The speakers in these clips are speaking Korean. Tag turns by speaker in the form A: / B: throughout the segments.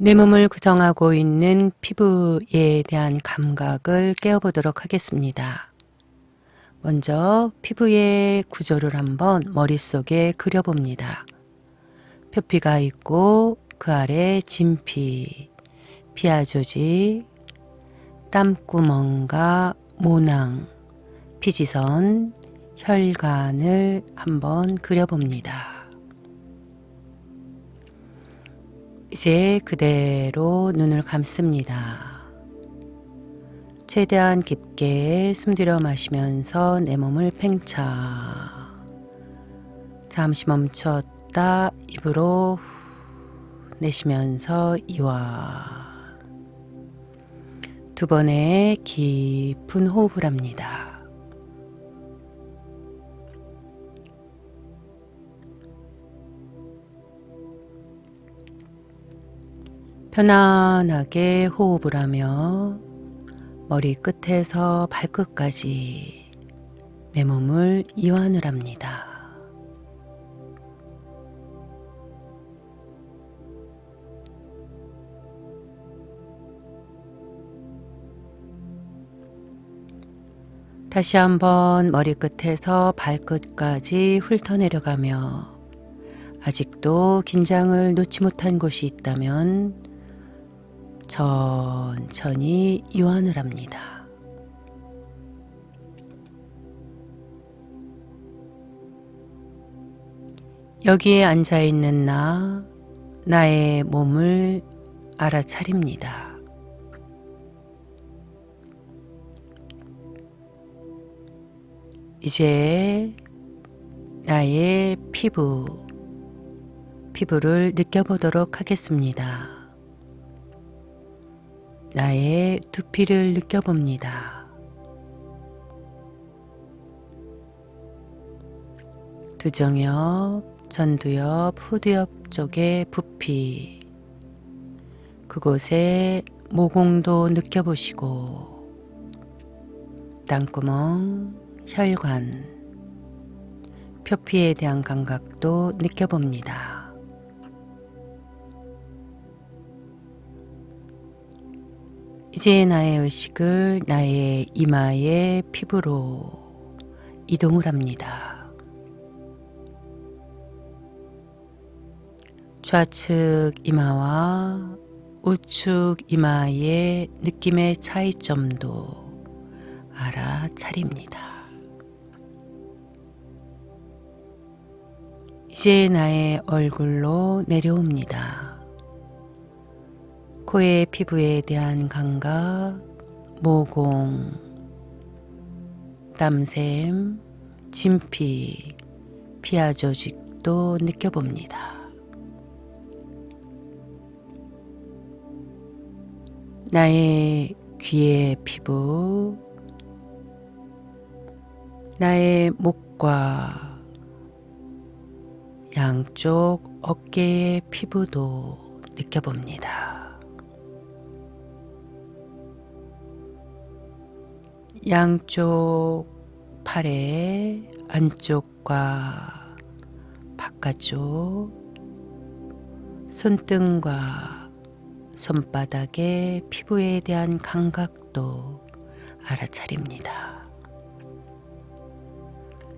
A: 내 몸을 구성하고 있는 피부에 대한 감각을 깨워보도록 하겠습니다. 먼저 피부의 구조를 한번 머릿속에 그려봅니다. 표피가 있고 그 아래 진피, 피하 조직, 땀구멍과 모낭, 피지선, 혈관을 한번 그려봅니다. 이제 그대로 눈을 감습니다. 최대한 깊게 숨 들여 마시면서 내 몸을 팽차. 잠시 멈췄다 입으로 후 내쉬면서 이완. 두 번의 깊은 호흡을 합니다. 편안하게 호흡을 하며 머리 끝에서 발끝까지 내 몸을 이완을 합니다. 다시 한번 머리끝에서 발끝까지 훑어내려가며 아직도 긴장을 놓지 못한 곳이 있다면 천천히 이완을 합니다. 여기에 앉아 있는 나, 나의 몸을 알아차립니다. 이제 나의 피부, 피부를 느껴보도록 하겠습니다. 나의 두피를 느껴봅니다. 두정엽, 전두엽, 후두엽 쪽의 부피. 그곳에 모공도 느껴보시고, 땅구멍, 혈관, 표피에 대한 감각도 느껴봅니다. 이제 나의 의식을 나의 이마의 피부로 이동을 합니다. 좌측 이마와 우측 이마의 느낌의 차이점도 알아차립니다. 이제 나의 얼굴로 내려옵니다. 코의 피부에 대한 감각, 모공, 땀샘, 진피, 피하 조직도 느껴봅니다. 나의 귀의 피부, 나의 목과 양쪽 어깨의 피부도 느껴봅니다. 양쪽 팔의 안쪽과 바깥쪽 손등과 손바닥의 피부에 대한 감각도 알아차립니다.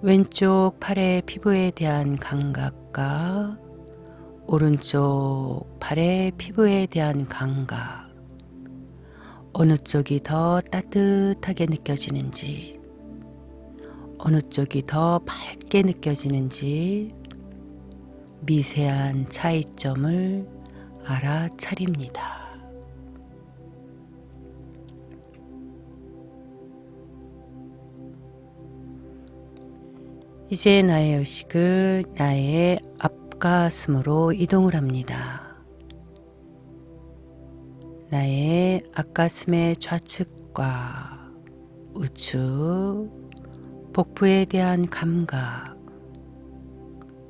A: 왼쪽 팔의 피부에 대한 감각과 오른쪽 팔의 피부에 대한 감각 어느 쪽이 더 따뜻하게 느껴지는지, 어느 쪽이 더 밝게 느껴지는지 미세한 차이점을 알아차립니다. 이제 나의 의식을 나의 앞가슴으로 이동을 합니다. 나의 앞가슴의 좌측과 우측, 복부에 대한 감각,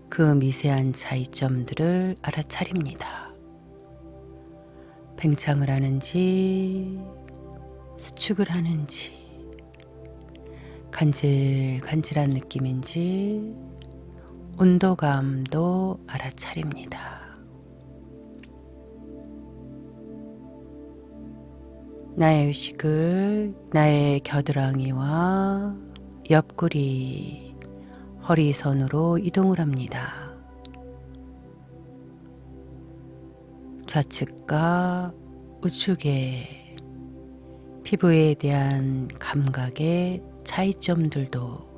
A: 그 미세한 차이점들을 알아차립니다. 팽창을 하는지, 수축을 하는지, 간질간질한 느낌인지, 온도감도 알아차립니다. 나의 의식을 나의 겨드랑이와 옆구리, 허리선으로 이동을 합니다. 좌측과 우측에 피부에 대한 감각의 차이점들도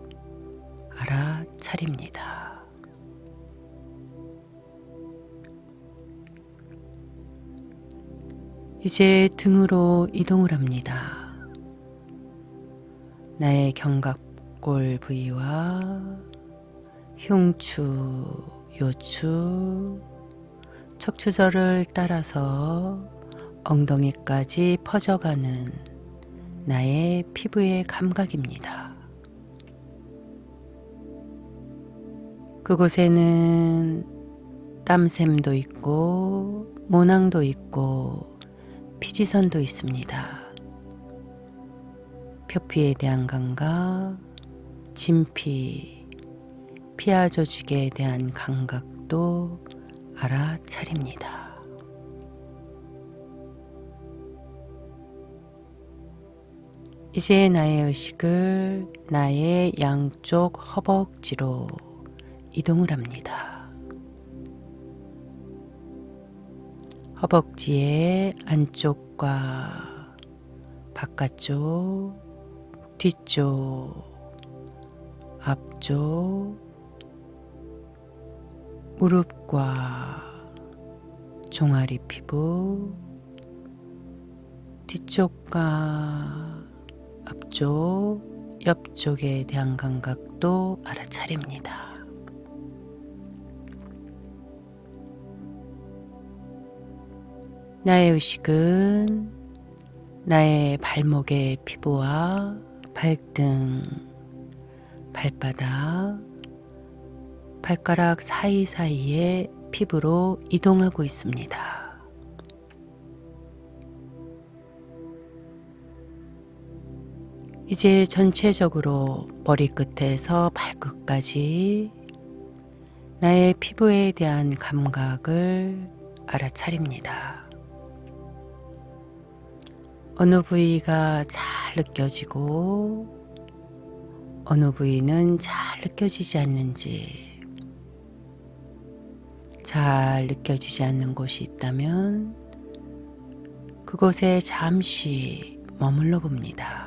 A: 알아차립니다. 이제 등으로 이동을 합니다. 나의 견갑골 부위와 흉추, 요추, 척추절을 따라서 엉덩이까지 퍼져가는 나의 피부의 감각입니다. 그곳에는 땀샘도 있고 모낭도 있고 피지선도 있습니다. 표피에 대한 감각, 진피, 피하 조직에 대한 감각도 알아차립니다. 이제 나의 의식을 나의 양쪽 허벅지로 이동을 합니다. 허벅지의 안쪽과 바깥쪽, 뒤쪽, 앞쪽, 무릎과 종아리 피부, 뒤쪽과 앞쪽, 옆쪽에 대한 감각도 알아차립니다. 나의 의식은 나의 발목의 피부와 발등, 발바닥, 발가락 사이사이의 피부로 이동하고 있습니다. 이제 전체적으로 머리끝에서 발끝까지 나의 피부에 대한 감각을 알아차립니다. 어느 부위가 잘 느껴지고 어느 부위는 잘 느껴지지 않는지 잘 느껴지지 않는 곳이 있다면 그곳에 잠시 머물러 봅니다.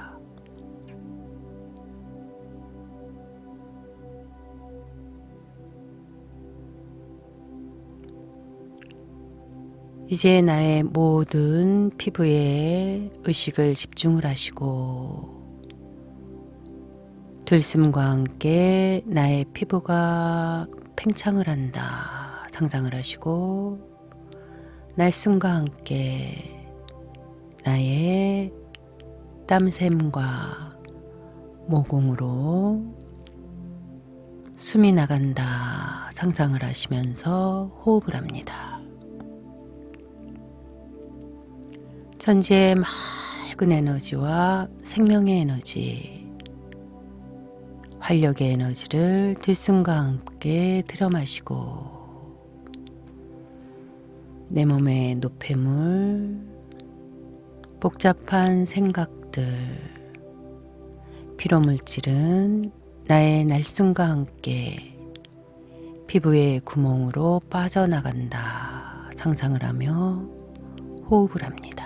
A: 이제 나의 모든 피부에 의식을 집중을 하시고 들숨과 함께 나의 피부가 팽창을 한다 상상을 하시고 날숨과 함께 나의 땀샘과 모공으로 숨이 나간다 상상을 하시면서 호흡을 합니다. 천지의 맑은 에너지와 생명의 에너지, 활력의 에너지를 들숨과 함께 들여 마시고 내 몸의 노폐물, 복잡한 생각들, 피로물질은 나의 날숨과 함께 피부의 구멍으로 빠져나간다 상상을 하며 호흡을 합니다.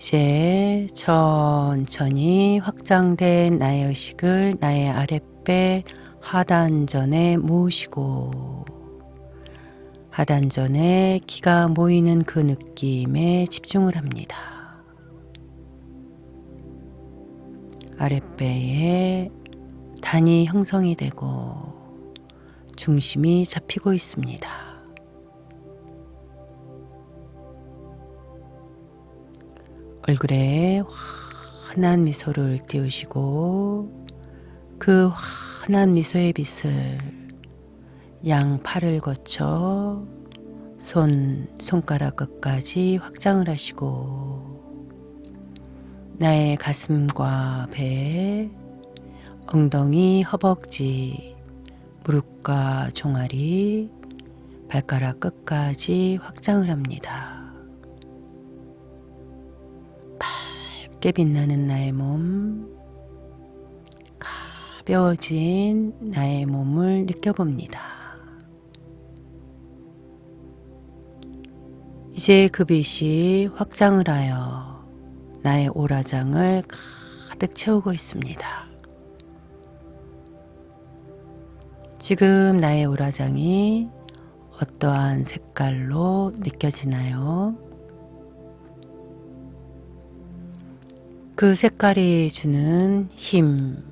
A: 이제 천천히 확장된 나의 의식을 나의 아랫배 하단전에 모으시고 하단전에 기가 모이는 그 느낌에 집중을 합니다. 아랫배에 단이 형성이 되고 중심이 잡히고 있습니다. 얼굴에 환한 미소를 띄우시고 그 환한 미소의 빛을 양 팔을 거쳐 손, 손가락 끝까지 확장을 하시고 나의 가슴과 배, 엉덩이, 허벅지, 무릎과 종아리, 발가락 끝까지 확장을 합니다. 밝게 빛나는 나의 몸, 가벼워진 나의 몸을 느껴봅니다. 이제 그 빛이 확장을 하여 나의 오라장을 가득 채우고 있습니다. 지금 나의 오라장이 어떠한 색깔로 느껴지나요? 그 색깔이 주는 힘,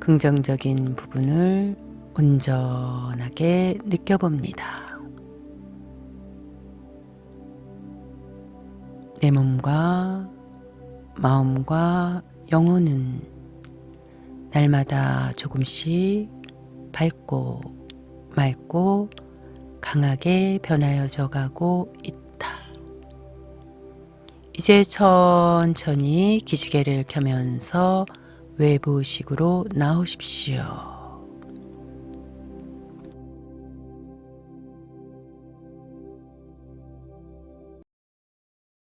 A: 긍정적인 부분을 온전하게 느껴봅니다. 내 몸과 마음과 영혼은 날마다 조금씩 밝고 맑고 강하게 변하여져 가고 있다. 이제 천천히 기지개를 켜면서 외부식으로 나오십시오.